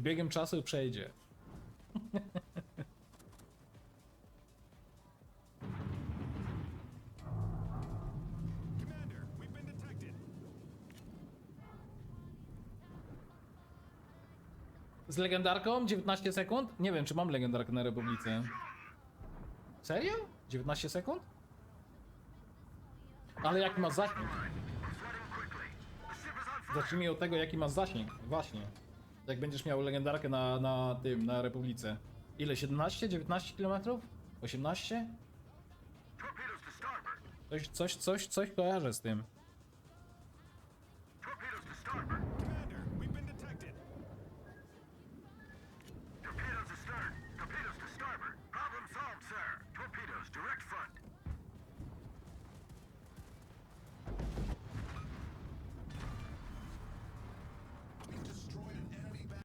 Z biegiem czasu przejdzie. Z legendarką 19 sekund? Nie wiem, czy mam legendarkę na Republice. Serio? 19 sekund? Ale jaki ma zasięg? Zacznijmy od tego, jaki ma zasięg. Właśnie. Jak będziesz miał legendarkę na, na tym, na Republice. Ile? 17? 19 km? 18? Coś, coś, coś, coś kojarzę z tym.